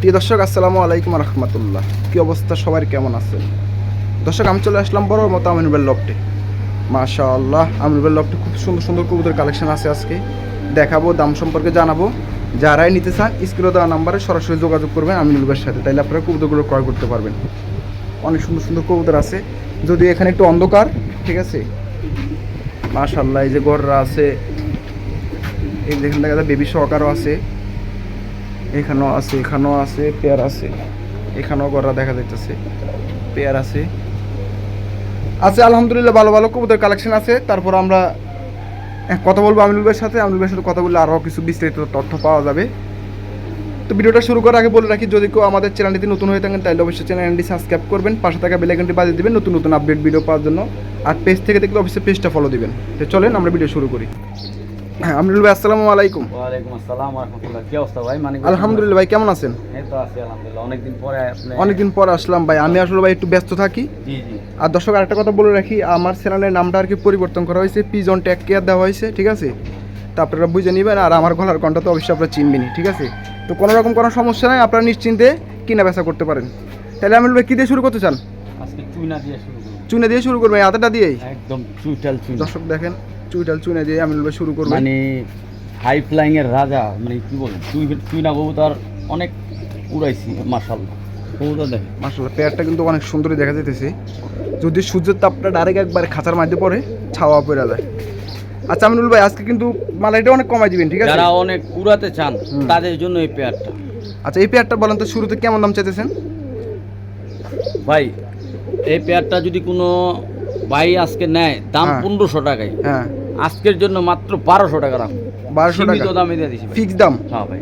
প্রিয় দর্শক, আসসালামু আলাইকুম রহমতুল্লাহ। কি অবস্থা? সবার কেমন আছে দর্শক, আমি চলে আসলাম বড় মতো আমিনুবেল লফটে মাশা আল্লাহ আমিনুবেল লফটে খুব সুন্দর সুন্দর কবুতর কালেকশন আছে আজকে। দেখাবো, দাম সম্পর্কে জানাব। যারাই নিতে চান, স্ক্রিনে দেওয়া নাম্বারে সরাসরি যোগাযোগ করবেন আমিনুলের সাথে। তাইলে আপনারা কবুতরগুলো ক্রয় করতে পারবেন। অনেক সুন্দর সুন্দর কবুতর আছে। যদি এখানে একটু অন্ধকার, ঠিক আছে? মাশাল্লাহ এই যে গররা আছে, এই যেখানে দেখা যায় বেবি সহকারও আছে। এখানেও আছে এখানেও আছে, পেয়ার আছে। এখানেও গররা দেখা যাইতেছে, পেয়ার আছে। আছে, আলহামদুলিল্লাহ, ভালো ভালো কবুতর কালেকশন আছে। তারপর আমরা কথা বলব আমিনুল সাথে। আমিনুল সাথে কথা বললে আরও কিছু বিস্তারিত তথ্য পাওয়া যাবে। তো ভিডিওটা শুরু করার আগে বলে রাখি, যদি কেউ আমাদের চ্যানেলটিতে নতুন হয়ে থাকেন, তাহলে অবশ্যই চ্যানেলটি সাবস্ক্রাইব করবেন, পাশে থাকা বেলাইকনটি বাজিয়ে দিবেন, নতুন নতুন আপডেট ভিডিও পাওয়ার জন্য। আর পেজ থেকে দেখলে অবশ্যই পেজটা ফলো দিবেন। তো চলেন আমরা ভিডিও শুরু করি। হ্যাঁ আমিনুল ভাই আসসালামু আলাইকুম। ওয়ালাইকুম আসসালাম রহমতুল্লাহ। কি অবস্থা ভাই? মানে আলহামদুলিল্লাহ ভাই কেমন আছেন? এই তো আছি আলহামদুলিল্লাহ। অনেকদিন পরে আপনি অনেকদিন পর আসলাম ভাই আমি আসলে ভাই একটু ব্যস্ত থাকি। জি জি। আর দর্শক আরেকটা কথা বলে রাখি আমার চ্যানেলের নামটা আর কি পরিবর্তন করা হয়েছে পিজন ট্যাগ কেয়ার দেওয়া হয়েছে ঠিক আছে? তা আপনারা বুঝে নেবেন আর আমার গলার কণ্ঠা তো অবশ্যই আপনারা চিনবেনই ঠিক আছে? তো কোনো রকম কোনো সমস্যা নাই আপনারা নিশ্চিন্তে কিনা বেচা করতে পারেন। তাহলে আমি বলব কী দিয়ে শুরু করতে চান? আজকে চুইনা দিয়ে শুরু করব। চুনে দিয়ে শুরু করবেন আদাটা দিয়েই? একদম দর্শক দেখেন চুইটাল চুনে দিয়ে আমি বলব শুরু করবেন মানে হাই ফ্লাইং এর রাজা মানে কি বলেন চুই চুইনা কবুতর অনেক উড়াইছি মাশাআল্লাহ। কবুতর দেখেন মাসাল্লাহ পেয়ারটা কিন্তু অনেক সুন্দরই দেখা যাইতেছে। যদি সূর্যের তাপটা ডাইরেক্ট একবার খাঁচার মধ্যে পড়ে ছাওয়া পড়ে যায়। আচ্ছা আমিনুল ভাই আজকে কিন্তু মালাইটা অনেক কমাই দিবেন ঠিক আছে? যারা অনেক উড়াতে চান তাদের জন্য এই পেয়ারটা। আচ্ছা এই পেয়ারটা বলেন তো শুরুতে কেমন দাম চাইতেছেন? ভাই এই পেয়ারটা যদি কোনো ভাই আজকে নেয় দাম হ্যাঁ। পনেরোশো টাকায়। হ্যাঁ। আজকের জন্য মাত্র বারোশো টাকা রাখুন বারোশো টাকা। দামে দিয়ে দিছি ফিক্স দাম? হ্যাঁ ভাই।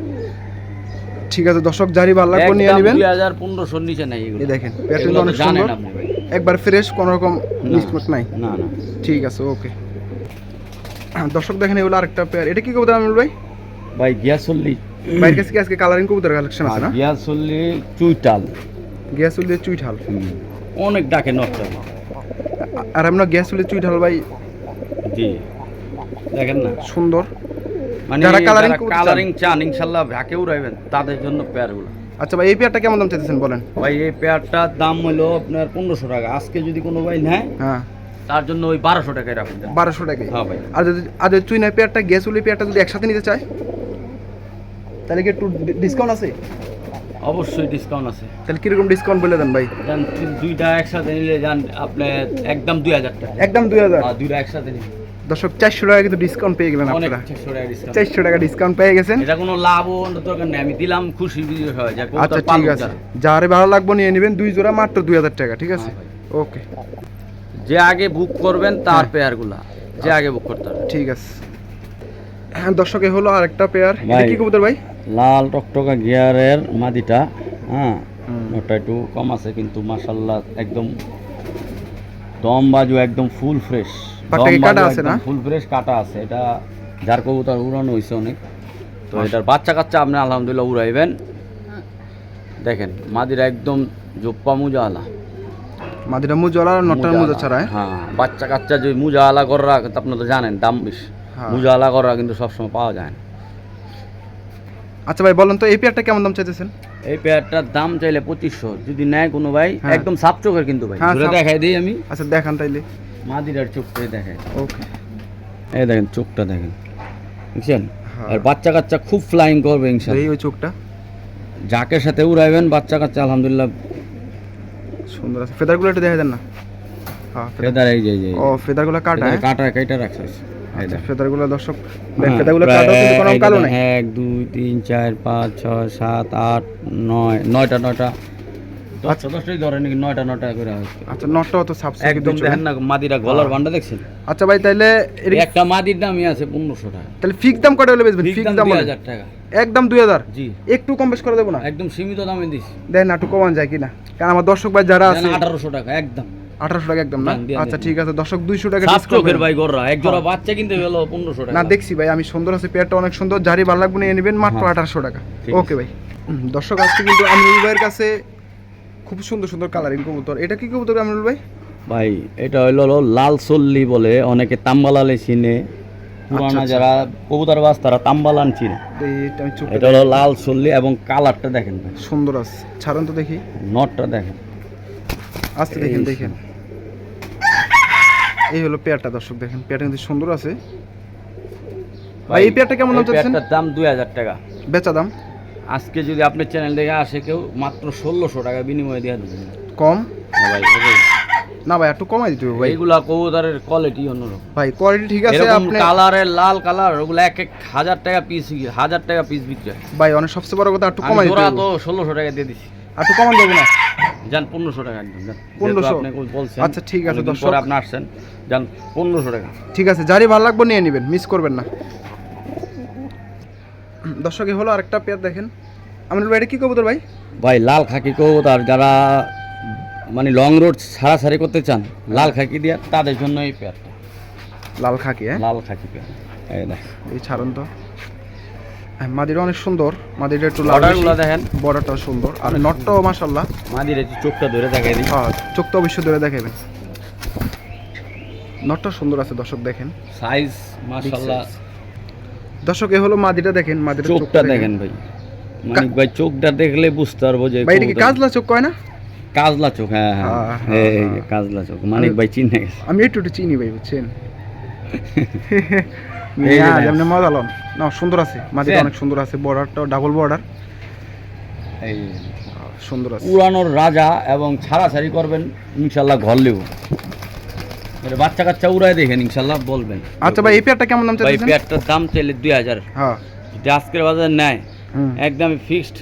ঠিক আছে দর্শক জারি ভালো লাগবে নিয়ে নেবেন। 2015 নিচে নাই এগুলো। দেখেন তো অনেক সুন্দর। একবার ফ্রেশ কোনো রকম না। নাই। না না। ঠিক আছে ওকে দর্শক দেখেন এগুলো আরেকটা পেয়ার এটা কি কবুতর আমিনুল ভাই? ভাই গিয়াসল্লি। বাইরের কাছে কি আজকে কালারিং কবুতর কালেকশন আছে না? গিয়াসল্লি চুইটাল গ্যাস উল্লে চুইঠাল অনেক ডাকে নষ্ট। আর আমরা গ্যাস উল্লে চুইঠাল ভাই জি। দেখেন না। সুন্দর। মানে যারা চান। কালারিং চান ইনশাল্লাহ ভ্যাকে উড়াইবেন তাদের জন্য পেয়ারগুলো। আচ্ছা ভাই এই পেয়ারটা কেমন দাম চাইতেছেন বলেন? ভাই এই পেয়ারটার দাম হলো আপনার পনেরোশো টাকা। আজকে যদি কোনো ভাই নেয় হ্যাঁ। তার জন্য ওই বারোশো টাকায় রাখুন। বারোশো টাকায়? হ্যাঁ ভাই। আর যদি আর যদি চুইনা পেয়ারটা গ্যাস উল্লে পেয়ারটা যদি একসাথে নিতে চায় তাহলে কি একটু ডিসকাউন্ট আছে? অবশ্যই ডিসকাউন্ট আছে। তাহলে কীরকম ডিসকাউন্ট বলে দেন ভাই? দুইটা একসাথে নিলে যান আপনি একদম দুই হাজার টাকা। একদম দুই হাজার। দুইটা একসাথে নিলে। দর্শক চারশো টাকা কিন্তু ডিসকাউন্ট পেয়ে গেলেন আপনারা। চারশো টাকা ডিসকাউন্ট চারশো টাকা ডিসকাউন্ট পেয়ে গেছেন। এটা কোনো লাভও দরকার নেই আমি দিলাম খুশি হয় আচ্ছা ঠিক আছে। যারা। যারে ভালো লাগবে নিয়ে নেবেন দুই জোড়া মাত্র দুই হাজার টাকা ঠিক আছে? হ্যাঁ ওকে যে আগে বুক করবেন তার হ্যাঁ। পেয়ারগুলা যে আগে বুক করতে হবে। ঠিক আছে। হ্যাঁ দর্শক এ হলো আরেকটা পেয়ার এটা। কি কবুতর ভাই? লাল টকটকা গিয়ারের মাদিটা হ্যাঁ? ওটা একটু কম আছে কিন্তু মাশাল্লাহ একদম দম বাজু একদম ফুল ফ্রেশ পাটটা কি কাটা আছে না? ফুল ফ্রেশ কাটা আছে। এটা যার কবুতর উড়ানো হয়েছে অনেক। তো এটার বাচ্চা কাচ্চা আপনি আলহামদুলিল্লাহ উড়াইবেন। দেখেন মাদিরা একদম জোপ্পা মুজা আলা মাদিরা মুজলা নটার মুজা ছাড়া হ্যাঁ? হ্যাঁ বাচ্চা কাচ্চা যে মুজা করা আপনি তো জানেন দাম বেশি। হ্যাঁ। করা কিন্তু সবসময় পাওয়া যায় না। আচ্ছা ভাই বলেন তো এই পেয়ারটা কেমন দাম চাইতেছেন? এই পেয়ারটার দাম চাইলে পঁচিশশো। যদি নেয় কোনো ভাই। একদম সাপ চোখের কিন্তু ভাই। দেখাই দিই আমি। আচ্ছা দেখান তাইলে। মাদিরার চোখটা দেখাই ওকে এই দেখেন চোখটা দেখেন। বুঝছেন? হ্যাঁ। আর বাচ্চা কাচ্চা খুব ফ্লাইং করবে ইনশাল্লাহ এই ওই চোখটা? যাকে সাথে উড়াইবেন বাচ্চা কাচ্চা আলহামদুলিল্লাহ সুন্দর আছে। ফেদারগুলো একটু দেখা দেন না? হ্যাঁ ফেদার। এই যে ও ফেদারগুলো কাটা হ্যাঁ? কাটা রাখছে। এই আচ্ছা ফেদারগুলো দর্শক হ্যাঁ, ফেদারগুলো কাটা কোনো কালো নাই। এক দুই তিন চার পাঁচ ছয় সাত আট নয় নয়টা নয়টা দশটা দশটাই ধরে নাকি নয়টা নয়টা করে আচ্ছা নটটা অত সাবসে একদম দেখেন না মাদিরা গলার বান্ডা দেখছেন? আচ্ছা ভাই তাইলে একটা মাদির দামই আছে পনেরোশো টাকা। তাহলে ফিক্স দাম কত হলে বেচবেন? ফিক্স ফিক্স দাম দাম দুই হাজার টাকা। একদম দুই হাজার? জি। একটু কম বেশ করে দেবো না? একদম সীমিত দামে দিস দেন না একটু কমান যায় কিনা। কারণ আমার দর্শক ভাই যারা আছে আঠারোশো টাকা একদম। আঠারোশো টাকা একদম না? আচ্ছা ঠিক আছে দর্শক দুইশো টাকা চোখের ভাই গররা এক জোড়া বাচ্চা কিনতে গেল পনেরোশো টাকা। না দেখছি ভাই আমি সুন্দর আছে পেয়ারটা অনেক সুন্দর জারি ভালো লাগবে নিয়ে নেবেন মাত্র হ্যাঁ। আঠারোশো টাকা। ওকে ভাই। হুম, দর্শক আজকে কিন্তু আমিনুল ভাইয়ের কাছে খুব সুন্দর সুন্দর কালারিং কবুতর। এটা কি কবুতর আমিনুল ভাই? ভাই এটা হলো লাল সল্লি বলে অনেকে তাম্বালালে চিনে। পুরানা আচ্ছা। যারা কবুতর বাস তারা তাম্বালান চিনে। এটা হলো লাল সল্লি এবং কালারটা দেখেন ভাই। সুন্দর আছে ছাড়েন তো দেখি। নটটা দেখেন। আস্তে দেখেন দেখেন। এই হলো পেয়ারটা দর্শক দেখেন পেয়ারটা কিন্তু সুন্দর আছে। ভাই এই পেয়ারটা কেমন দাম চাচ্ছেন? পেয়ারটার দাম দুই হাজার টাকা। বেচা দাম? আজকে যদি আপনার চ্যানেল দেখে আসে কেউ মাত্র ষোলোশো টাকা বিনিময়ে দিয়ে দেবেন। কম? না ভাই না ভাই একটু কমাই দিতে হবে ভাই। এইগুলা কবুতরের কোয়ালিটি অন্যরকম। ভাই কোয়ালিটি ঠিক আছে আপনি কালারের লাল কালার ওগুলো এক এক হাজার টাকা পিস হাজার টাকা পিস বিক্রি হয়। ভাই অনেক সবচেয়ে বড় কথা একটু কমাই দিতে হবে। তো ষোলোশো টাকা দিয়ে দিছি। একটু কমান দেবো না? যান পনেরোশো টাকা একদম যান। 1500 আপনি বলছেন আচ্ছা, ঠিক আছে। পরে আপনি আসছেন যান পনেরোশো টাকা। ঠিক আছে যারই ভালো লাগবে নিয়ে নেবেন মিস করবেন না। দর্শক হলো আরেকটা পেয়ার দেখেন। আমাদের ভাই এটা কি কবুতর ভাই? ভাই লাল খাকি কবুতর। যারা মানে লং রোড ছাড়াছাড়ি করতে চান লাল খাকি দিয়ে তাদের জন্য এই পেয়ারটা। লাল খাকি হ্যাঁ? লাল খাকি পেয়ার। এই এই ছাড়ুন তো। হ্যাঁ, অনেক সুন্দর। মাদিটা একটু লাল অর্ডারগুলো দেখেন। বর্ডারটাও সুন্দর। আর নটটাও মাসাল্লাহ মাদির একটু চোখটা ধরে দেখাই দিই হ্যাঁ চোখ তো অবশ্যই ধরে দেখাবেন। নটটা সুন্দর আছে দর্শক দেখেন। সাইজ মাশাল্লাহ দর্শক এ হলো মাদিটা দেখেন মাদিটা চোখটা দেখেন। ভাই। মানিক ভাই চোখটা দেখলে বুঝতে পারব যে ভাই এটা কি কাজলা চোখ কয় না? কাজলা চোখ হ্যাঁ হ্যাঁ। হ্যাঁ, হ্যাঁ, হ্যাঁ। কাজলা চোখ। মানিক ভাই চিনে গেছে। আমি একটু একটু চিনি ভাই বুঝছেন? হ্যাঁ। মজা লন। না সুন্দর আছে। মাদিটা অনেক সুন্দর আছে ডাবল বর্ডার এই সুন্দর আছে। উড়ানোর রাজা এবং ছাড়াছাড়ি করবেন ইনশাল্লাহ ঘর লেব। এটা বাচ্চা কাচ্চা উড়ায় দেখেন ইনশাল্লাহ বলবেন। আচ্ছা ভাই এই পেয়ারটা কেমন দাম ভাই চাইছেন পেয়ারটার দাম চাইলে দুই হাজার। হ্যাঁ। যদি আজকের বাজার নেয় হুম। একদম ফিক্সড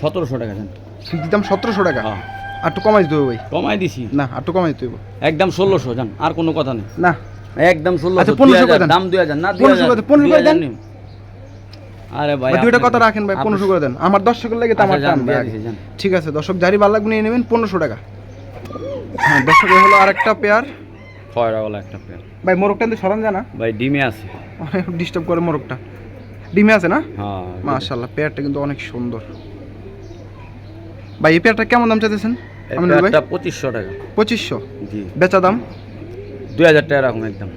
সতেরোশো টাকা দেন ফিক্স দাম সতেরোশো টাকা? হ্যাঁ। আর একটু কমাই দিতে হবে ভাই। কমাই দিছি। না আর একটু কমাই দিতে হবে। একদম ষোলোশো জান আর কোনো কথা নেই। না। একদম ষোলোশো আচ্ছা, দুই 1500 হাজার, করে দেন। দাম দুই হাজার না দুই 1500 হাজার করে দেন, 1500 করে দেন। নিন। আরে ভাই ভাই দুইটা কথা রাখেন ভাই পনেরোশো করে দেন। আমার দর্শকের লেগে তো আমার আচ্ছা, যান, টান দিয়ে ভাই। দিছি, যান। ঠিক আছে দর্শক যারি ভালো লাগবে নিয়ে নেবেন পনেরোশো টাকা। হ্যাঁ দর্শক এ হলো আরেকটা পেয়ার। খয়রাওয়ালা একটা পেয়ার ভাই মোরগটা কিন্তু সরান জানা ভাই ডিমে আছে। অনেক ডিস্টার্ব করে মোরগটা। ডিমে আছে না? হ্যাঁ মাশাল্লাহ পেয়ারটা কিন্তু অনেক সুন্দর। ভাই এই পেয়ারটা কেমন দাম চাইতেছেন? পেয়ারটা পঁচিশশো টাকা। পঁচিশশো? জি। বেচা দাম? দুই হাজার টাকা রাখুন একদম।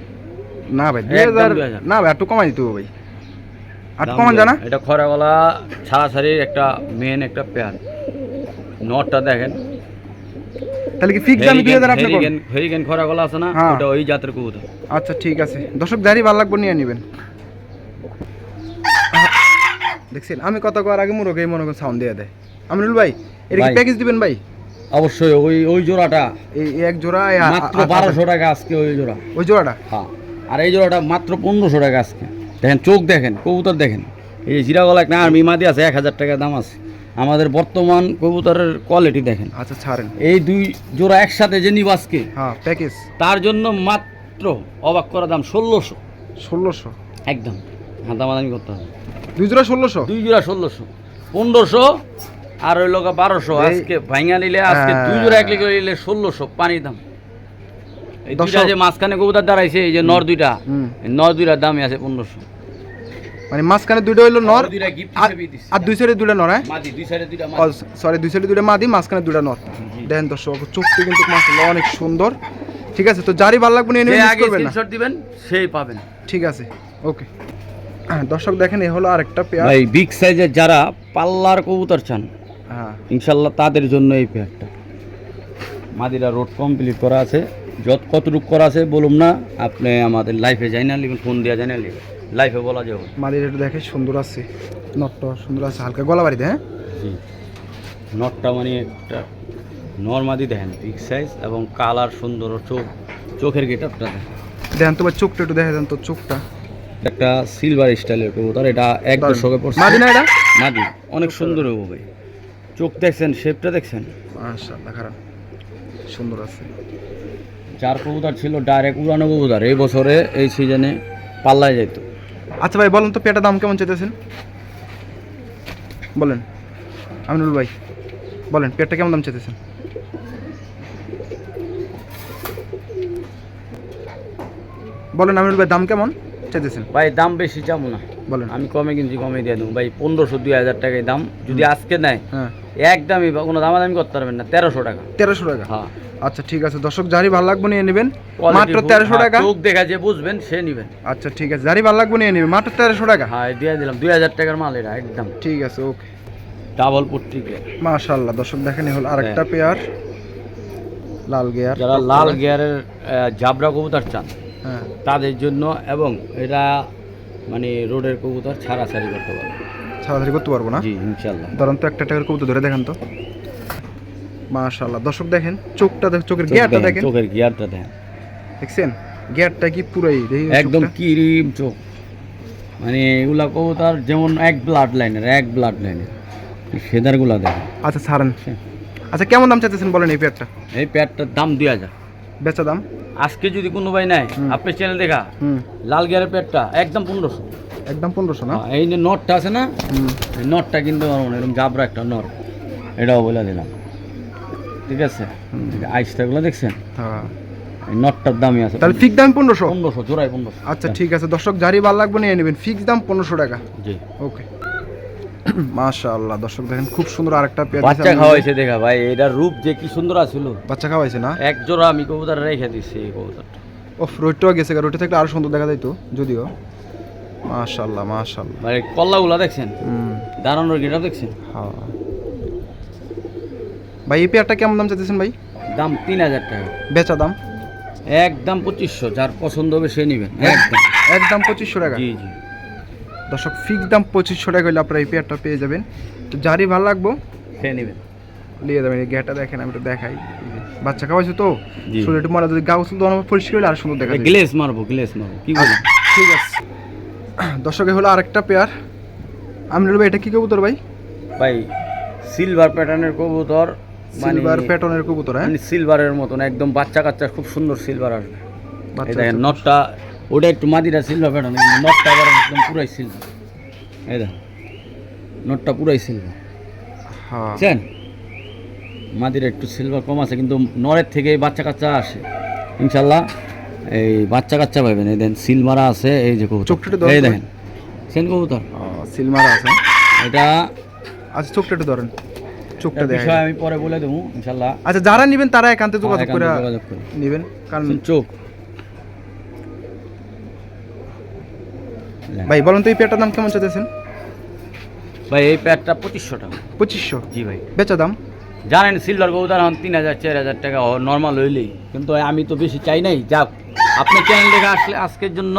না ভাই দুই হাজার না ভাই একটু কমাই দিতে হবে ভাই। আর কমান জানা এটা খরাগলা ছাড়াছাড়ির একটা মেন একটা পেয়ার নটটা দেখেন তাহলে কি ফিক্স দাম দুই হাজার আপনি করুন হেরিগেন হেরিগেন খরাগলা আছে না হ্যাঁ। ওটা ওই জাতের কবুতর। আচ্ছা ঠিক আছে। দর্শক যারি ভালো লাগবে নিয়ে নেবেন। দেখছেন আমি কথা করার আগে মুরগে মনে করেন সাউন্ড দিয়ে দেয়। আমিনুল ভাই এটা কি প্যাকেজ দিবেন ভাই? অবশ্যই ওই ওই জোড়াটা। এই এক জোড়া মাত্র আ- আ- বারোশো টাকা আজকে ওই জোড়া। ওই জোড়াটা? হ্যাঁ আর এই জোড়াটা মাত্র পনেরোশো টাকা আজকে। দেখেন চোখ দেখেন কবুতর দেখেন। এই যে জিরাগলা একটা আর্মি মাদি আছে এক হাজার টাকা দাম আছে। আমাদের বর্তমান কবুতরের কোয়ালিটি দেখেন। আচ্ছা ছাড়েন। এই দুই জোড়া একসাথে যে নিব আজকে হ্যাঁ প্যাকেজ তার জন্য মাত্র অবাক করা দাম ষোলোশো। ষোলোশো? একদম হাতামাদামি করতে হবে। দুই জোড়া ষোলোশো? দুই জোড়া ষোলোশো। পনেরোশো আর ওই লোক বারোশো। আজকে ভাঙা নিলে আজকে দুই জোড়া এক লিখে নিলে ষোলোশো পানির দাম। এই দুইটা যে মাঝখানে কবুতর দাঁড়াইছে এই যে নর দুইটা নর দুইটার দামই আছে পনেরোশো। মানে মাঝখানে দুইটা হইল নর আর- হিসেবে দিছি। আর দুই সাইডে দুইটা নর হ্যাঁ? সরি দুই সাইডে দুইটা মাদি। মাঝখানে দুইটা নর। দেখেন দর্শক চোখটি কিন্তু মাসাল্লাহ অনেক সুন্দর। ঠিক আছে তো যারই ভালো লাগবে নিয়ে নেবেন স্ক্রিনশট দিবেন সেই পাবেন। ঠিক আছে ওকে দর্শক দেখেন এ হলো আরেকটা পেয়ার ভাই বিগ সাইজের যারা পাল্লার কবুতর চান হ্যাঁ। ইনশাল্লাহ তাদের জন্য এই পেয়ারটা মাদিরা রোড কমপ্লিট করা আছে। যত কতটুক করা আছে বলুন না। আপনি আমাদের লাইফে যাই না লিখুন ফোন দেওয়া যাই না লিখুন। লাইফে বলা যাবে মাদির একটু দেখে সুন্দর আছে। নটটা সুন্দর আছে হালকা গলা বাড়িতে হ্যাঁ? জি। নটটা মানে একটা নর্মাদি দেখেন বিগ সাইজ এবং কালার সুন্দর চোখ চোখের গেটআপটা দেখেন দেখেন তোমার চোখটা একটু দেখা দেন তোর চোখটা। একটা সিলভার স্টাইলের কবুতর এটা এক। দশকে পড়ছে। মাদি না এটা? মাদি অনেক সুন্দর হব ভাই। চোখ দেখছেন শেপটা দেখছেন? মাশাআল্লাহ খারাপ। সুন্দর আছে। যার কবুতর ছিল ডাইরেক্ট উড়ানো কবুতর এই বছরে এই সিজনে পাল্লায় যেত আচ্ছা ভাই, বলেন তো পেটার দাম কেমন চাইতেছেন? বলেন। আমিনুল ভাই, বলেন পেটটা কেমন দাম চাইতেছেন? বলেন আমিনুল ভাই, দাম কেমন? চাইতেছেন? ভাই দাম বেশি যাব না। বলেন। আমি কমে কিনছি কমে দিয়ে দেবো। ভাই পনেরোশো দুই হাজার টাকায় দাম। যদি আজকে নেয় হ্যাঁ। একদমই কোনো দামাদামি করতে পারবেন না তেরোশো টাকা। তেরোশো টাকা? হ্যাঁ। আচ্ছা ঠিক আছে। দর্শক যারই ভালো লাগবে নিয়ে নেবেন। মাত্র তেরোশো হ্যাঁ, টাকা। চোখ দেখা যে বুঝবেন সে নিবেন আচ্ছা ঠিক আছে। যারই ভালো লাগবে নিয়ে নেবেন। মাত্র তেরোশো টাকা? হ্যাঁ দিয়ে দিলাম। দুই হাজার টাকার মাল এটা একদম। ঠিক আছে ওকে। ডাবল পট্টিকে মাশাল্লাহ দর্শক দেখেন হলো আরেকটা পেয়ার লাল গিয়ার যারা লাল গিয়ারের জাবরা কবুতর চান হ্যাঁ তাদের জন্য এবং এটা মানে রোডের কবুতর ছাড়াছাড়ি করতে পারবে। ছাড়াছাড়ি করতে পারব না? জি ইনশাল্লাহ ধরেন তো একটা টাকার কবুতর ধরে দেখেন তো। মাশাল্লাহ দর্শক দেখেন চোখটা দেখ চোখের গিয়ারটা দেখেন, দেখেন। চোখের গিয়ারটা দেখেন। দেখছেন? গিয়ারটা কি পুরাই একদম। কিরিম চোখ। মানে এগুলা কবুতর যেমন এক ব্লাড লাইনের এক ব্লাড লাইনের ফেদারগুলা দেখেন। আচ্ছা ছাড়েন। আচ্ছা কেমন দাম চাইতেছেন বলেন এই পেয়ারটা? এই প্যাডটার দাম দুই হাজার। বেচা দাম? আজকে যদি কোনো ভাই নাই হুম। আপনার চ্যানেল দেখা লাল গিয়ারের পেটটা একদম পনেরোশো। একদম পনেরোশো না? এই যে নটটা আছে না নটটা কিনতে এরকম জাবরা একটা নট। এটাও বলে দিলাম। ঠিক আছে। আইসটাগুলো দেখছেন? হ্যাঁ। এই নটটার দামই আছে। তাহলে ফিক্স দাম পনেরোশো? পনেরোশো জোড়াই পনেরোশো। আচ্ছা ঠিক আছে। দর্শক যারই ভালো লাগবে নিয়ে নেবেন। ফিক্স দাম পনেরোশো টাকা। জি। ওকে মাশাআল্লাহ দর্শক দেখেন খুব সুন্দর আরেকটা পেয়ার বাচ্চা দেখা ভাই এটার রূপ যে কি সুন্দর আছিল। বাচ্চা খাওয়াইছে না? এক জোড়া আমি কবুতর রেখে দিচ্ছি এই কবুতরটা। ও রোডটাও গেছে থাকলে আরও সুন্দর দেখা যাইতো যদিও। মাশাআল্লাহ মাশাআল্লাহ। মানে কল্লাগুলা দেখছেন? হুম। দাঁড়ানোর গেটা দেখছেন? হ্যাঁ। ভাই এই পেয়ারটা কেমন দাম চাইতেছেন ভাই? দাম তিন হাজার টাকা। বেচা দাম? একদম পঁচিশশো যার পছন্দ হবে সে নেবেন একদম। একদম পঁচিশশো টাকা? জি জি। দর্শক ফিক্স দাম পঁচিশশো টাকা হলে আপনারা এই পেয়ারটা পেয়ে যাবেন। তো যারই ভালো লাগবো সে নেবেন। নিয়ে যাবেন। এই গেটা দেখেন আমি একটু দেখাই। বাচ্চা খাওয়াইছে তো। শরীর একটু মারা যদি গাও তো আমার পরিষ্কার হলে আর সুন্দর দেখা যায় গ্লেস মারবো গ্লেস মারবো কি বলেন ঠিক আছে। দর্শক হলো আরেকটা পেয়ার আমি বলব এটা কি কবুতর ভাই? ভাই সিলভার প্যাটার্নের কবুতর মানে সিলভার প্যাটনের কবুতর হ্যাঁ? মানে সিলভারের মতন একদম বাচ্চা কাচ্চা খুব সুন্দর সিলভার আসবে। দেখেন নটটা ওটা একটু মাদিরা সিলভার প্যাটার্ন কিন্তু নটটা আবার একদম পুরাই সিলভার এই দেখেন নটটা পুরাই সিলভার হ্যাঁ। বুঝছেন? মাদিরা একটু সিলভার কম আছে কিন্তু নরের থেকে বাচ্চা কাচ্চা আসে। ইনশাল্লাহ এই বাচ্চা কাচ্চা পাবেন। এই দেন সিলমারা আছে এই যে কবুতর। এই। দেখেন সেন কবুতর। সিলমার আছে। এটা আচ্ছা চোখটা একটু ধরেন। চোখটা দেখা বিষয় আমি পরে বলে দেবো ইনশাল্লাহ। আচ্ছা যারা নেবেন তারা একান্তে যোগাযোগ যোগাযোগ করে। নেবেন কারণ চোখ। ভাই বলেন তো এই পেয়ারটার দাম কেমন চাইতেছেন? ভাই এই প্যাডটা পঁচিশশো টাকা। পঁচিশশো? জি ভাই। বেচা দাম? জানেন সিলভার কবুতর এখন তিন হাজার চার হাজার টাকা নর্মাল হইলেই। কিন্তু আমি তো বেশি চাই নাই। যাক আপনি চ্যানেল দেখে আসলে আজকের জন্য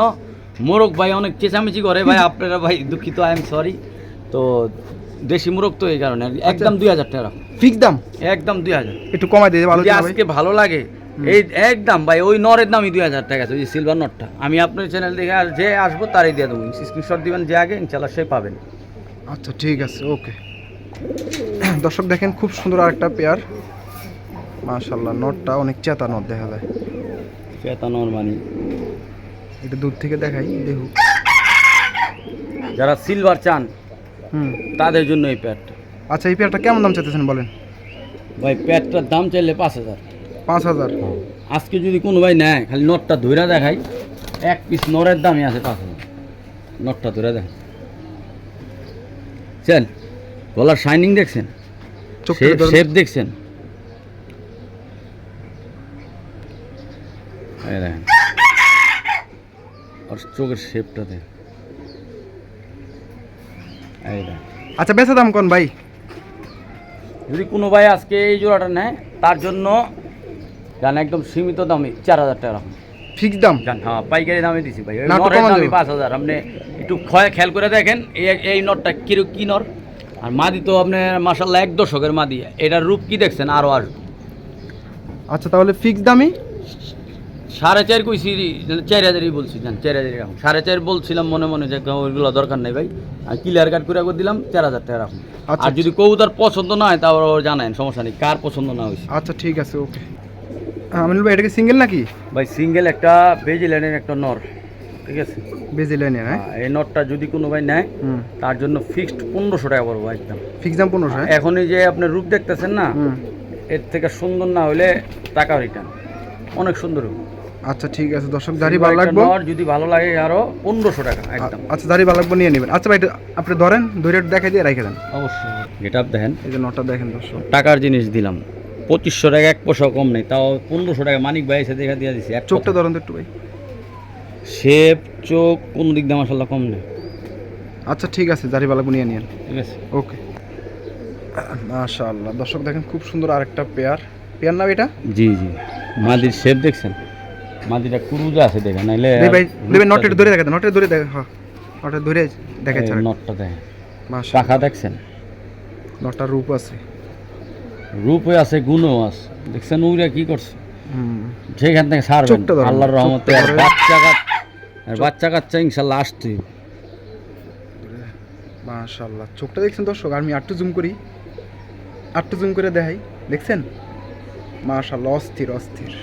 মোরগ ভাই অনেক চেঁচামেচি করে। ভাই আপনারা ভাই দুঃখিত আই এম সরি তো দেশি মোরগ তো এই কারণে। একদম দুই হাজার টাকা। ফিক্স দাম? একদম দুই হাজার। একটু কমাই দিয়ে ভালো আজকে ভালো লাগে এই একদম ভাই ওই নরের দামই দুই হাজার টাকা আছে ওই সিলভার নটটা আমি আপনার চ্যানেল দেখে আর যে আসব তারই দিয়ে দেবো। স্ক্রিনশট দিবেন যে আগে ইনশাল্লাহ সে পাবেন। আচ্ছা ঠিক আছে ওকে। দর্শক দেখেন খুব সুন্দর আরেকটা পেয়ার মাশাল্লাহ নটটা অনেক চেতা নট দেখা যায়। চেতা নরমানি এটা দূর থেকে দেখাই দেখুক। যারা সিলভার চান হুম। তাদের জন্য এই প্যাডটা আচ্ছা এই পেয়ারটা কেমন দাম চাইতেছেন বলেন? ভাই প্যাডটার দাম চাইলে পাঁচ হাজার। পাঁচ হাজার। আজকে যদি কোনো ভাই নেয় খালি নটটা ধরে দেখাই এক পিস নরের দামই আছে পাঁচ হাজার। নটটা ধরে দেখ চল গলার শাইনিং দেখছেন? শেপ দেখছেন? এই দেখেন। আর চোখের শেপটা দেখ আচ্ছা বেচা দাম কোন ভাই? যদি কোনো ভাই আজকে এই জোড়াটা নেয় তার জন্য জান একদম সীমিত দামে চার হাজার টাকা রাখুন। ফিক্স দাম? জান হ্যাঁ পাইকারি দামে দিছি ভাই। ওই নরের দামই পাঁচ হাজার। আপনি একটু খেয়াল করে দেখেন এই এই নটটা কিরু কি নর? আর মাদি তো আপনার মাসাল্লাহ এক দশকের মাদি। এটার রূপ কি দেখছেন? আরও আসবে। আচ্ছা তাহলে ফিক্স দামই? সাড়ে চার কইছি চার হাজারই বলছি জান চার হাজারই রাখুন। সাড়ে চার বলছিলাম মনে মনে যে ওইগুলো দরকার নেই ভাই। আর ক্লিয়ার কাট করে করে দিলাম চার হাজার টাকা রাখুন। আচ্ছা, আর যদি কবুতার পছন্দ না হয় তাও জানেন সমস্যা নেই কার পছন্দ না হয়েছে আচ্ছা ঠিক আছে ওকে। আমি ভাই এটা কি সিঙ্গেল নাকি? ভাই সিঙ্গেল একটা বেজিল্যান্ডের একটা নর ঠিক আছে? বেজি লাইনে হ্যাঁ? হ্যাঁ, এই নটটা যদি কোনো ভাই নেয় তার জন্য ফিক্সড পনেরোশো টাকা পড়ব একদম। ফিক্স দাম পনেরোশো হ্যাঁ? এখন এই যে আপনার রূপ দেখতেছেন না এর থেকে সুন্দর না হলে টাকা রিটার্ন অনেক সুন্দর রূপ। আচ্ছা ঠিক আছে দর্শক দাড়ি ভালো লাগবে। যদি ভালো লাগে আরও পনেরোশো টাকা একদম। আচ্ছা দাড়ি ভালো লাগবে নিয়ে নেবেন। আচ্ছা ভাই আপনি ধরেন ধরে একটু দেখাই দিয়ে রেখে দেন। অবশ্যই গেট আপ দেখেন। এই যে নটা দেখেন দর্শক। টাকার জিনিস দিলাম। পঁচিশশো টাকা এক পয়সা কম নেই তাও পনেরোশো টাকা। মানিক ভাই এসে দেখা দিয়ে দিছি এক চোখটা ধরেন একটু ভাই। শেপ চোখ কোন দিক দিয়ে মাসাল্লাহ কম নেই। আচ্ছা ঠিক আছে লাগবে নিয়ে নিন ঠিক আছে। ওকে। মাশাআল্লাহ দর্শক দেখেন খুব সুন্দর আরেকটা পেয়ার। পেয়ার না এটা? জি জি। মাদির শেপ দেখছেন? মাদিটা কুরুজা আছে দেখেন নাইলে ভাই ভাই নটের ধরে দেখা দেন নটের ধরে দেখা হ্যাঁ। নটের ধরে দেখাচ্ছে এই নটটা দেখেন। মাশা পাখা দেখছেন? নটার রূপ আছে। রূপে আছে গুণও আছে। দেখছেন উইরা কি করছে? হুম। সেখান থেকে ধরেন, আল্লাহর রহমতে আর বাচ্চা বাচ্চা কাচ্চা ইনশাল্লাহ আসতে মাশাআল্লাহ চোখটা দেখছেন দর্শক? আমি আটটু জুম করি। আটটু জুম করে দেখাই। দেখছেন? মাশাআল্লাহ অস্থির অস্থির।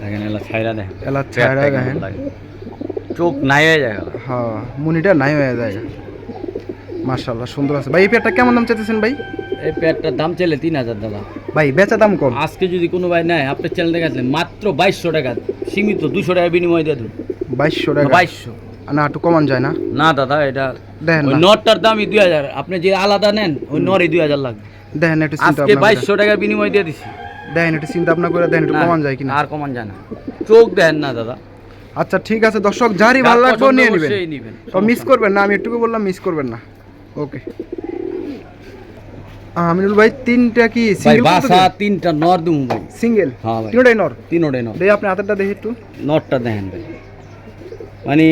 দেখেন এলা ছাইরা দেখেন। এলা ছায়রা দেখেন। চোখ নাই হয়ে যায়। হ্যাঁ মুনিটা নাই হয়ে যায়। মাশাআল্লাহ সুন্দর আছে। ভাই এই পেয়ারটা কেমন দাম চাইতেছেন ভাই? এই প্যাডটার দাম চাইলে তিন হাজার দাদা। ভাই বেচা দাম কম। আজকে যদি কোনো ভাই নেয় আপনার চ্যানেল মাত্র বাইশশো টাকা সীমিত দুশো টাকা বিনিময় দিয়ে বাইশশো টাকা? বাইশশো। না একটু কমান যায় না? না দাদা এটা দেখেন ওই নটটার দামই দুই হাজার। আপনি যে আলাদা নেন ওই নরই দুই হাজার লাগবে। দেখেন একটু চিন্তা আজকে। বাইশশো টাকা বিনিময় দিয়ে দিছি। দেখেন একটু চিন্তা ভাবনা করে দেখেন একটু কমান যায় কিনা। আর কমান যায় না। চোখ দেন না দাদা। আচ্ছা ঠিক আছে দর্শক যারই ভালো লাগবে নিয়ে নেবেন। তো মিস করবেন না আমি একটুকু বললাম মিস করবেন না। ওকে আমিনুল ভাই তিনটা কি সিঙ্গেল বাসা তিনটা নর দুমু ভাই। সিঙ্গেল হ্যাঁ ভাই। তিনটাই নর? তিনোটাই নর। দেই আপনি হাতেরটা দেখি একটু। নরটা দেখেন ভাই। মানে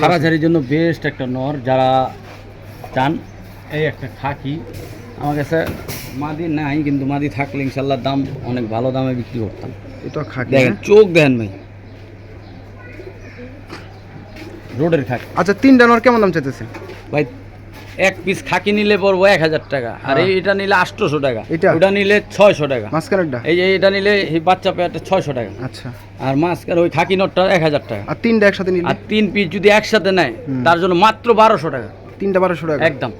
সারাঝারির জন্য বেস্ট একটা নর যারা চান এই একটা খাকি। আমার কাছে মাদি নাই কিন্তু মাদি থাকলে ইনশাল্লাহ দাম অনেক ভালো দামে বিক্রি করতাম। এটা খাকি দেখেন হ্যাঁ? চোখ দেখেন ভাই। রোডের খাকি। আচ্ছা তিনটা নর কেমন দাম চাইতেছেন? ভাই এক পিস খাকি নিলে পড়ব এক হাজার টাকা। আর হ্যাঁ। এটা নিলে আটশোশো টাকা। এটা? ওটা নিলে ছয়শো টাকা। মাঝখানেরটা? এই যে এটা নিলে এই বাচ্চা পেয়ারটা ছয়শো টাকা। আচ্ছা। আর মাঝখানে ওই খাকি নটটা এক হাজার টাকা। আর তিনটা একসাথে নিলে? আর তিন পিস যদি একসাথে নেয় তার জন্য মাত্র বারোশো টাকা। তিনটা বারোশো টাকা? একদম।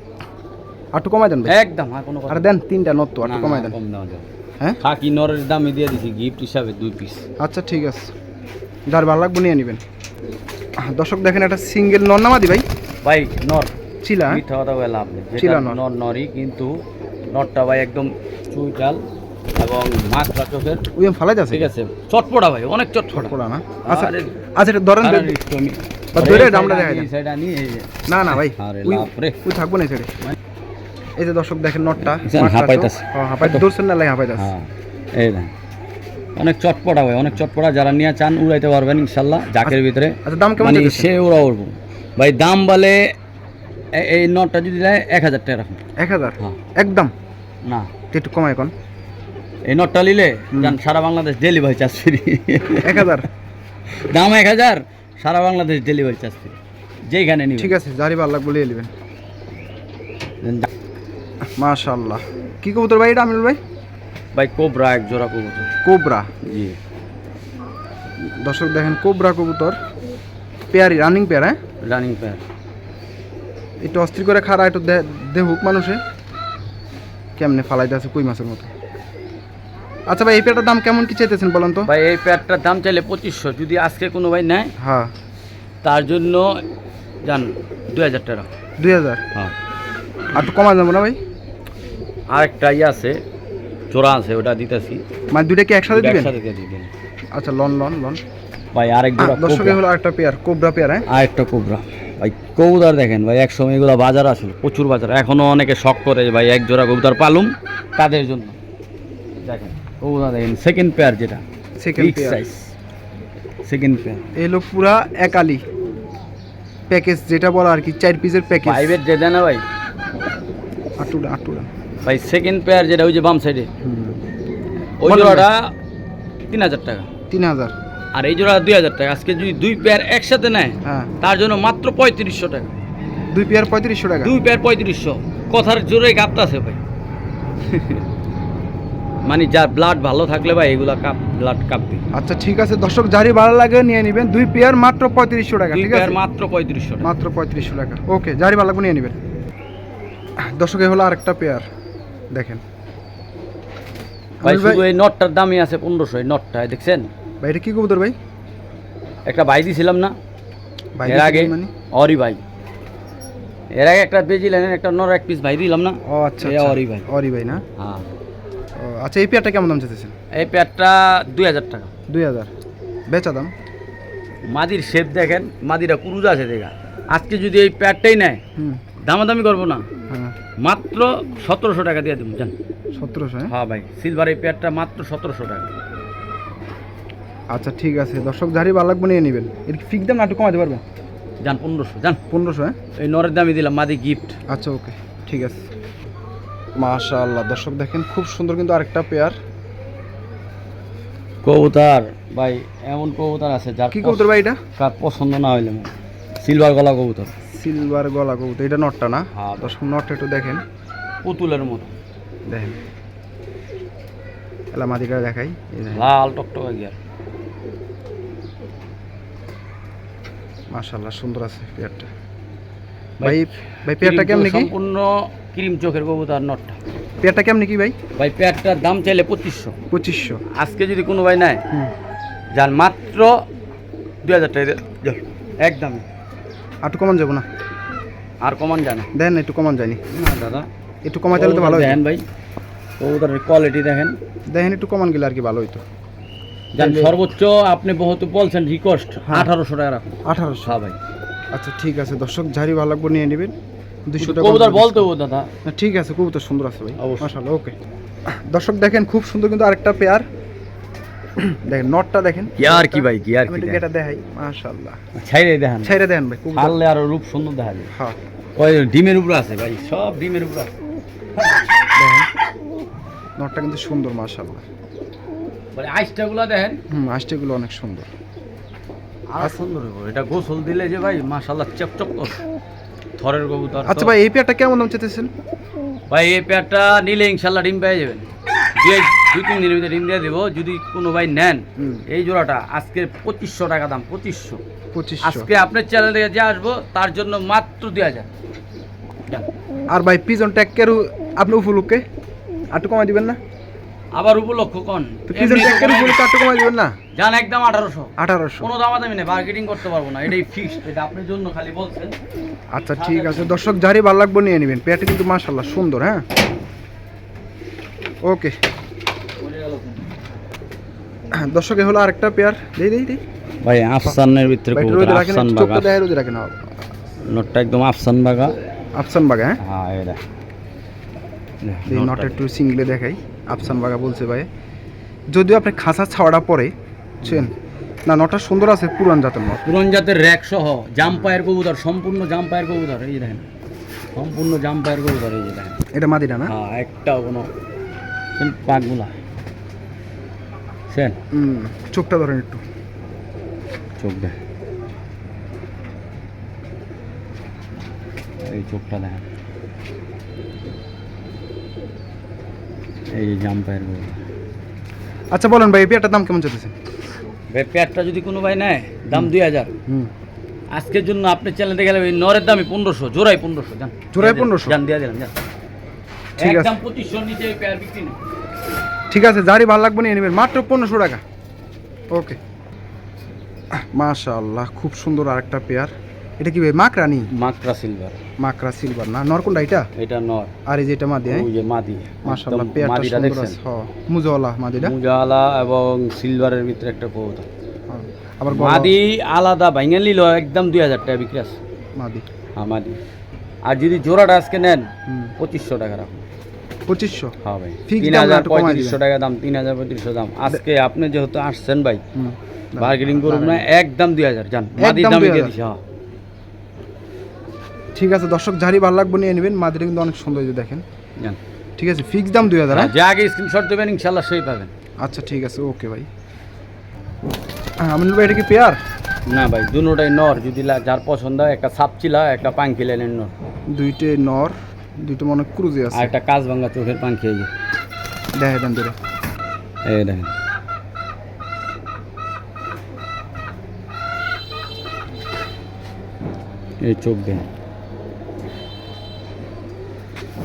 আর একটু কমাই দেন ভাই। একদম আর কোনো আর দেন তিনটা নর তো আর একটু কমাই দেন। কম যাবে হ্যাঁ? খাকি নরের দামে দিয়ে দিছি গিফট হিসাবে দুই পিস আচ্ছা ঠিক আছে। যার ভালো লাগবে নিয়ে নেবেন। দর্শক দেখেন একটা সিঙ্গেল নর নামাদি ভাই। ভাই নর। ছিলা? হ্যাঁ? মিথ্যা কথা বলে লাভ নেই। যেটা নর। নর নরই কিন্তু নরটা ভাই একদম চুইটাল এবং মাথা চোখের ওই ফালাই ঠিক আছে। চটপটা ভাই অনেক চটপটা। পড়া না? আচ্ছা আচ্ছা এটা ধরেন ধরে। না না ভাই। ওই থাকব না ছেড়ে এই যে দর্শক দেখেন নটটা। হাঁপাইতাছে। আছে। হ্যাঁ না লাই হাঁপাইতাছে। হ্যাঁ। এই অনেক চটপটা ভাই অনেক চটপটা। যারা নিয়ে চান উড়াইতে পারবেন ইনশাল্লাহ জাকের ভিতরে। আচ্ছা দাম কেমন মানে সে ওরা উড়বো। ভাই দাম বলে এই নটটা যদি নেয় এক হাজার টাকা রাখুন। এক হাজার? হ্যাঁ। একদম? না। একটু কমাই এখন এই নটটা নিলে। সারা বাংলাদেশ ডেলিভারি চার্জ ফ্রি এক হাজার? দাম এক হাজার সারা বাংলাদেশ ডেলিভারি চার্জ ফ্রি যেইখানে নিবে ঠিক আছে যারই ভালো লাগবে নিয়ে নেবেন। মাশাআল্লাহ। কি কবুতর ভাই এটা আমিনুল ভাই? ভাই কোবরা এক জোড়া কবুতর। কোবরা? জি। দর্শক দেখেন কোবরা কবুতর। পেয়ারি রানিং পেয়ার হ্যাঁ? রানিং প্যার একটু অস্থির করে খাড়া একটু দেহুক মানুষে। কেমনে ফালাইতে আছে কই মাছের মতো? আচ্ছা ভাই এই পেয়ারটার দাম কেমন কি চাইতেছেন বলেন তো? ভাই এই প্যাডটার দাম চাইলে পঁচিশশো। যদি আজকে কোনো ভাই নেয় হ্যাঁ। তার জন্য জান দুই হাজার টাকা। দুই হাজার? হ্যাঁ। আর একটু কমা যাব না ভাই? আরেকটা ইয়ে আছে জোড়া আছে ওটা দিতেছি। মানে দুইটা কি একসাথে দিবেন? একসাথে দিয়ে দিবেন। আচ্ছা লন লন লন। ভাই আরেক জোড়া দর্শকে হলো আরেকটা পেয়ার কোবরা পেয়ার হ্যাঁ? আরেকটা কোবরা। ভাই কবুতর দেখেন ভাই এক সময় এগুলো বাজার আসলে প্রচুর বাজার। এখনও অনেকে শখ করে ভাই এক জোড়া কবুতর পালুম তাদের জন্য। দেখেন কবুতর দেখেন সেকেন্ড পেয়ার যেটা সেকেন্ড সাইজ সেকেন্ড পেয়ার এলো পুরা একালি। প্যাকেজ যেটা বলা আর কি চার পিসের প্যাকেজ প্রাইভেট যে দেয় না ভাই? আটুরা আটুরা। ভাই সেকেন্ড পেয়ার যেটা ওই যে বাম সাইডে ওই জোড়াটা তিন হাজার টাকা। তিন হাজার। আর এই জোড়া দুই হাজার টাকা। আজকে যদি দুই পেয়ার একসাথে নেয় হ্যাঁ। তার জন্য মাত্র পঁয়ত্রিশশো টাকা। দুই পেয়ার পঁয়ত্রিশশো টাকা? দুই পেয়ার পঁয়ত্রিশশো। কথার জোরে কাঁপতাছে ভাই। মানে যার ব্লাড ভালো থাকলে ভাই এগুলা কাপ ব্লাড কাঁপবে আচ্ছা ঠিক আছে। দর্শক যারই ভালো লাগে নিয়ে নেবেন। দুই পেয়ার মাত্র পঁয়ত্রিশশো টাকা ঠিক আছে? মাত্র পঁয়ত্রিশশো মাত্র পঁয়ত্রিশশো টাকা। ওকে যারই ভালো লাগবে নিয়ে নেবেন। দর্শকে হলো আরেকটা পেয়ার দেখেন। ভাই শুধু এই নটটার দামই আছে পনেরোশো এই নটটা দেখছেন? ভাই এটা কি কবুতর ভাই? একটা ভাই দিছিলাম না। এর আগে মানে? অরি ভাই। এর আগে একটা বেজি লাইনের একটা নর এক পিস ভাই দিলাম না। ও আচ্ছা আচ্ছা। অরি ভাই। অরি ভাই না? হ্যাঁ। আচ্ছা এই পেয়ারটা কেমন দাম চাইতেছেন? এই প্যাডটা দুই হাজার টাকা। দুই হাজার। বেচা দাম? মাদির শেপ দেখেন মাদিরা কুরুজ আছে দেখা। আজকে যদি এই প্যাডটাই নেয় দামাদামি করব না। হ্যাঁ। মাত্র সতেরোশো টাকা দিয়ে দেবো জান। সতেরোশো হ্যাঁ? হ্যাঁ ভাই সিলভার এই প্যাডটা মাত্র সতেরোশো টাকা। আচ্ছা ঠিক আছে। দর্শক ধারি ভালো লাগবে নিয়ে নেবেন। এর ফিক দাম না একটু কমাতে পারবেন? যান পনেরোশো যান পনেরোশো হ্যাঁ? এই নরের দামই দিলাম মাদি গিফট আচ্ছা ওকে ঠিক আছে। মাশাআল্লাহ দর্শক দেখেন খুব সুন্দর কিন্তু আরেকটা পেয়ার কবুতর ভাই এমন কবুতর আছে যার কি কবুতর ভাই এটা? কার পছন্দ না হইলে সিলভার গলা কবুতর। সিলভার গলা কবুতর এটা নটটা না? হ্যাঁ দর্শক নটটা একটু দেখেন। পুতুলের মতো। দেখেন। এলা মাদিটা দেখাই। লাল টকটকা গিয়ার। মাশাআল্লাহ সুন্দর আছে পেয়ারটা। ভাই ভাই পেয়ারটা কেমন কি? সম্পূর্ণ ক্রিম চোখের কবুতর নটটা। পেয়ারটা কেমন কি ভাই? ভাই প্যাডটার দাম চাইলে পঁচিশশো। পঁচিশশো। আজকে যদি কোনো ভাই নেয় যার মাত্র দুই হাজার টাকা একদম। আর একটু কমান যাব না? আর কমান জানা দেন একটু কমান যায়নি। না দাদা। একটু কমা চাইলে তো ভালো দেখেন ভাই কবুতরের কোয়ালিটি দেখেন। দেখেন একটু কমান গেলে আর কি ভালো হইতো। সর্বোচ্চ আপনি বহুত বলছেন রিকোয়েস্ট হ্যাঁ। আঠারোশো টাকা রাখুন। আঠারোশো। হ্যাঁ ভাই। আচ্ছা ঠিক আছে দর্শক ঝাড়ি ভালো লাগবে নিয়ে নেবেন। দুশো টাকা কবুতর বলতে দাদা। ঠিক আছে কবুতর সুন্দর আছে ভাই। ওকে দর্শক দেখেন খুব সুন্দর কিন্তু আরেকটা পেয়ার দেখেন নটটা দেখেন। কি ভাই গিয়ার আমি কি এটা দেখাই মাশাআল্লাহ। ছাইরে দেখেন। ছাইরে দেন ভাই ছাড়লে আরও রূপ সুন্দর দেখা যায়। হ্যাঁ। ওই ডিমের উপর আছে ভাই সব ডিমের উপর আছে। নটটা কিন্তু সুন্দর মাশাআল্লাহ। মানে আইসটা গুলা দেখেন। হুম আষ্টেগুলো অনেক সুন্দর। আর সুন্দর এটা গোসল দিলে যে ভাই মাশাল্লাহ চপচপ করে। থরের কবুতর। আচ্ছা ভাই এই পেয়ারটা কেমন দাম চাইতেছেন? ভাই এই পেয়ারটা নিলে ইনশাল্লাহ ডিম পেয়ে যাবেন। দুই তিন দিনের ভিতরে ডিম দিয়ে দেবো যদি কোনো ভাই নেন। এই জোড়াটা আজকে পঁচিশশো টাকা দাম পঁচিশশো। পঁচিশশো। আজকে আপনার চ্যানেল থেকে যে আসব তার জন্য মাত্র দুই হাজার। আর ভাই পিজন ট্যাক্কের আপনি উপলক্ষে? আর একটু কমাই দিবেন না? আবার উপলক্ষ কন? না? যান একদম আঠারোশো। আঠারোশো। কোনো দামাদামি নেই মার্কেটিং করতে পারব না এটাই ফিক্সড এটা আপনার জন্য খালি বলছেন। আচ্ছা ঠিক আছে। দর্শক যারই ভালো লাগবে নিয়ে নেবেন। পেয়ারটা কিন্তু মাশাল্লাহ সুন্দর হ্যাঁ? ওকে দর্শক হলো আরেকটা পেয়ার। দেই দেই দেই। ভাই আফসানের ভিতরে কবুতর আফসান বাগা দেখায় রোদে রাখেন নোটটা একদম আফসান বাগা আফসান বাগা হ্যাঁ হ্যাঁ এটা এই নট একটু সিঙ্গলে দেখাই। আফসান বাগা বলছে ভাই। যদিও আপনি খাঁচা ছাওয়াটা পরে বুঝছেন? না নটা সুন্দর আছে পুরান জাতের নট পুরন জাতের র্যাক সহ জাম্পায়ের কবুতর সম্পূর্ণ জাম্পায়ের কবুতর এই দেখেন। সম্পূর্ণ জাম্পায়ের কবুতর এই দেখেন। এটা মাদিটা না? হ্যাঁ একটাও কোনো পাকগুলা। সেন হুম চোখটা ধরেন একটু। চোখ দেখ। এই চোখটা দেখেন। এই যে জাম্পায়ের কবুতর আচ্ছা বলেন ভাই এই পেয়ারটার দাম কেমন চলতেছে ভাই পেয়ারটা যদি কোনো ভাই নেয় দাম দুই হাজার। হুম। আজকের জন্য আপনি চ্যানেল গেলে ওই নরের দামই পনেরোশো জোড়াই পনেরোশো জান। জোড়াই 1500? জান দিয়ে দিলাম জান। ঠিক আছে। একদম পঁচিশশোর নিচে ওই পেয়ার বিক্রি নেই। ঠিক আছে যারই ভালো লাগবে নিয়ে নেবেন। মাত্র পনেরোশো টাকা। ওকে। মাশাআল্লাহ খুব সুন্দর আরেকটা পেয়ার। এটা কি ভাই মাকরানি? মাকড়া সিলভার মাকড়া সিলভার না? নরকুন্ডা এটা? এটা নর। আর এই যে এটা মাদি হ্যাঁ? ওই যে মাদি। মাশাআল্লাহ পেয়ারটা সুন্দর আছে। মুজাওয়ালা মাদিটা মুজালা এবং সিলভারের ভিতরে একটা কবুতর। আবার মাদি আলাদা ভাঙে নিল একদম দুই হাজার টাকা বিক্রি আছে। মাদি। হ্যাঁ মাদি। আর যদি জোড়াটা আজকে নেন পঁচিশশো টাকা রাখুন পঁচিশশো? হ্যাঁ ভাই। তিন হাজার পঁয়ত্রিশশো টাকা দাম তিন হাজার পঁয়ত্রিশশো দাম। আজকে আপনি যেহেতু আসছেন ভাই বার্গেনিং করুন না একদম দুই হাজার। একদম মাদির দামে দিয়ে 2000 দিছি হ্যাঁ। ঠিক আছে দর্শক যারই ভালো লাগবে নিয়ে নেবেন মাদিটা কিন্তু অনেক সুন্দর যে দেখেন। ঠিক আছে ফিক্স দাম দুই হাজার হ্যাঁ? যে আগে স্ক্রিনশট দেবেন ইনশাল্লাহ সেই পাবেন। আচ্ছা ঠিক আছে ওকে ভাই। হ্যাঁ, আমিনুল ভাই এটা কি পেয়ার? না ভাই দুটোটাই নর যদি যার পছন্দ হয় একটা সাপচিলা একটা পাঙ্কি লাইনের নর। দুইটে নর দুইটা মনে ক্রুজে আর একটা কাজ ভাঙ্গা চোখের পাঙ্কি এই দেখা দেন। দুটো এই দেখেন। এই চোখ দেন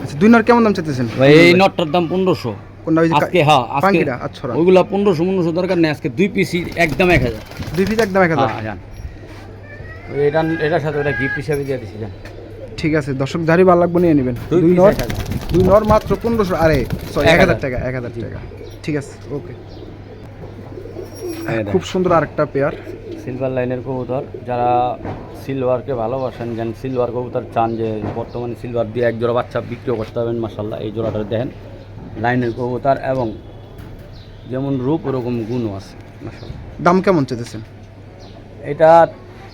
আচ্ছা দুই নর কেমন দাম চাইতেছেন? ভাই এই নটটার দাম পনেরোশো। আজকে হ্যাঁ আজকে আচ্ছা। ওইগুলা পনেরোশো পনেরোশো দরকার নেই আজকে দুই পিসি একদম এক হাজার। দুই পিস একদম এক হাজার? হ্যাঁ এটা এটার সাথে ওটা গিফট হিসাবে দিয়ে দিছি ঠিক আছে দর্শক যারই ভালো লাগবে নিয়ে নেবেন। দুই নর দুই নর মাত্র পনেরোশো আরে সরি এক হাজার। টাকা এক হাজার টাকা। ঠিক আছে ওকে। খুব সুন্দর আরেকটা পেয়ার সিলভার লাইনের কবুতর। যারা সিলভারকে ভালোবাসেন যেন সিলভার কবুতর চান যে বর্তমানে সিলভার দিয়ে এক জোড়া বাচ্চা বিক্রিও করতে পারবেন মাসাল্লাহ এই জোড়াটা দেখেন লাইনের কবুতর এবং যেমন রূপ ওরকম গুণও আছে মাসাল্লাহ দাম কেমন চেতেছেন এটা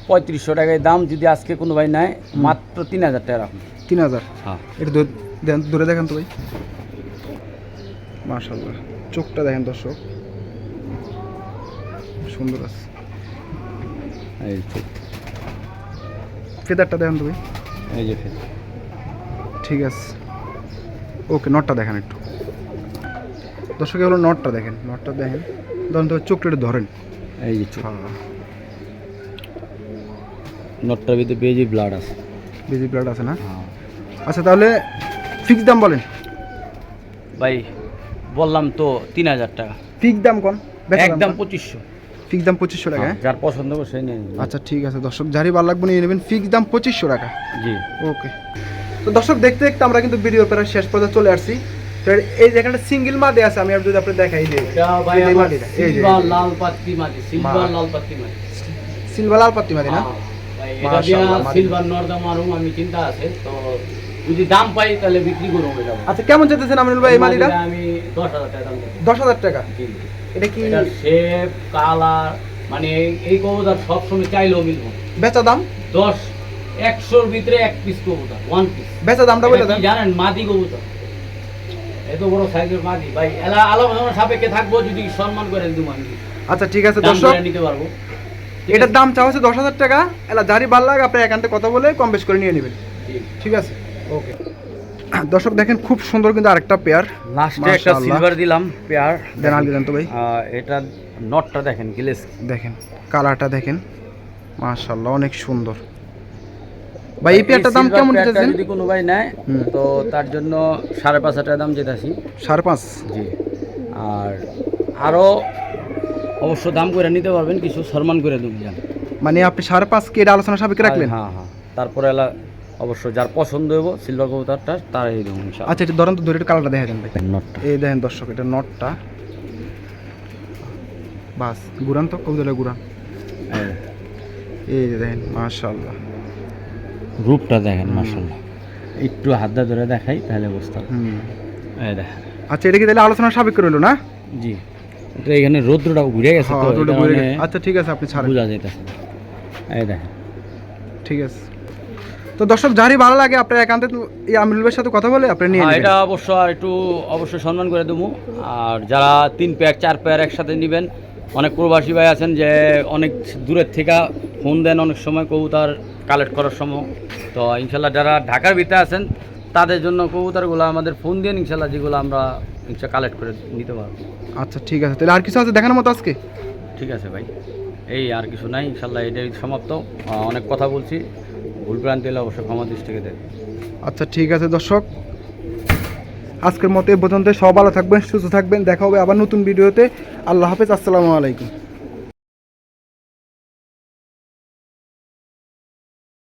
পঁয়ত্রিশশো টাকায় দাম যদি আজকে কোনো ভাই নেয় মাত্র তিন হাজার টাকা রাখুন। তিন হাজার? হ্যাঁ। এটা ধরে- ধরে দেখেন তো ভাই। মাশাল্লাহ চোখটা দেখেন দর্শক। সুন্দর আছে। এই যে ফেদারটা দেখেন তো ভাই এই যে ফের। ঠিক আছে। ওকে নটটা দেখেন একটু। দর্শক হলো নটটা দেখেন নটটা দেখেন। ধরেন তো চোখটা ধরেন। এই যে নটটার ভিতরে পেয়েছি ব্লাড আছে। বেজি ব্লাড আছে না? হ্যাঁ। আচ্ছা তাহলে ফিক্স দাম বলেন। ভাই বললাম তো তিন হাজার টাকা। ফিক্স দাম কোন একদম পঁচিশশো। ফিক্স দাম পঁচিশশো টাকা হ্যাঁ? যার পছন্দ করে সেই নিয়ে আচ্ছা ঠিক আছে দর্শক যারই ভালো লাগবে নিয়ে নেবেন ফিক্স দাম পঁচিশশো টাকা। জি। ওকে। তো দর্শক দেখতে দেখতে আমরা কিন্তু ভিডিওর প্রায় শেষ পর্যন্ত চলে আসছি। এই যেখানে সিঙ্গেল মাদে আছে আমি যদি আপনি দেখাই দিই সিলভার লাল পাত্তি মাটি সিলভার লাল পাত্তি মাটি। সিলভার লাল পাত্তি মাদি না? হ্যাঁ, এটা দিয়া সিলভার নর্দা মারুম আমি চিন্তা আছে তো যদি দাম পাই তাহলে বিক্রি করব আচ্ছা কেমন যেতেছেন আমিনুল ভাই এই মাদিটা আমি দশ হাজার টাকা দাম টাকা। জি। এটা কি শেপ কালার মানে এই- কবুতর সবসময় চাইলেও মিলবো বেচা দাম? দশ একশোর ভিতরে এক পিস কবুতর ওয়ান পিস বেচা দামটা বলে দেন। জানেন? মাদি কবুতর। এত বড় সাইজের মাদি। ভাই এলা আলাদা সাপেক্ষে থাকব যদি সম্মান করে দিব আমি। আচ্ছা ঠিক আছে দর্শক। নিতে পারব। এটার দাম চাওয়া হচ্ছে দশ হাজার টাকা। এলা যারই ভালো লাগে আপনি একান্তে কথা বলে কম বেশ করে নিয়ে নেবেন। ঠিক। ঠিক আছে? ওকে। দর্শক দেখেন খুব সুন্দর কিন্তু আরেকটা পেয়ার লাস্টে একটা সিলভার দিলাম পেয়ার দেন আগে দেন তো ভাই। এটা নটটা দেখেন গিলেস দেখেন কালারটা দেখেন। মাশাআল্লাহ অনেক সুন্দর। ভাই এই পেয়ারটার দাম কেমন দিতেছেন? যদি কোনো ভাই নেয় তো তার জন্য সাড়ে পাঁচ হাজার দাম যেতেছি। সাড়ে পাঁচ? জি। আর আরও অবশ্য দাম করে নিতে পারবেন কিছু সম্মান করে দেবেন মানে আপনি সাড়ে পাঁচ কে এটা আলোচনা সাপেক্ষে রাখলেন? হ্যাঁ হ্যাঁ। তারপরে এলা অবশ্য যার পছন্দ হইব সিলভার কবুতরটা তারাই দেবো ইনশাআল্লাহ। আচ্ছা এটা ধরেন তো ধরে একটু কালারটা দেখা যান ভাই। নটটা এই দেখেন দর্শক এটা নটটা বাস গুরান তো কবুতরের গুরান এই, এই দেখেন মাশাআল্লাহ। রূপটা দেখেন মাসাল্লাহ একটু হাত দিয়ে ধরে দেখাই তাহলে বুঝতে পারবেন। হুম। এই দেখেন। আচ্ছা এটা কি তাহলে আলোচনা সাপেক্ষে রইল না? জি। এটা এখানে রৌদ্রটা ঘুরে গেছে হ্যাঁ, তো। আচ্ছা ঠিক আছে আপনি ছাড়েন। বোঝা যাইতেছে। এই দেখেন। ঠিক আছে। তো দর্শক যারই ভালো লাগে আপনার একান্তে এই আমিরুল ভাইয়ের সাথে কথা বলে আপনি নিয়ে হ্যাঁ, এটা অবশ্য আর একটু অবশ্যই সম্মান করে দেবো। আর যারা তিন প্যাক চার পেয়ার একসাথে নেবেন অনেক প্রবাসী ভাই আছেন যে অনেক দূরের থেকে ফোন দেন অনেক সময় কবুতর কালেক্ট করার সময়। তো ইনশাল্লাহ যারা ঢাকার ভিতরে আছেন তাদের জন্য কবুতরগুলো আমাদের ফোন দিয়ে ইনশাল্লাহ যেগুলো আমরা ইনশা কালেক্ট করে নিতে পারব। আচ্ছা ঠিক আছে। তাহলে আর কিছু আছে দেখানোর মতো আজকে? ঠিক আছে ভাই। এই আর কিছু নাই ইনশাল্লাহ এটাই সমাপ্ত। অনেক কথা বলছি। ভুল ভ্রান্তি হলে অবশ্যই ক্ষমা দৃষ্টিকে দেবে আচ্ছা ঠিক আছে দর্শক। আজকের মতো এ পর্যন্ত সব ভালো থাকবেন, সুস্থ থাকবেন। দেখা হবে আবার নতুন ভিডিওতে। আল্লাহ হাফেজ, আসসালামু আলাইকুম।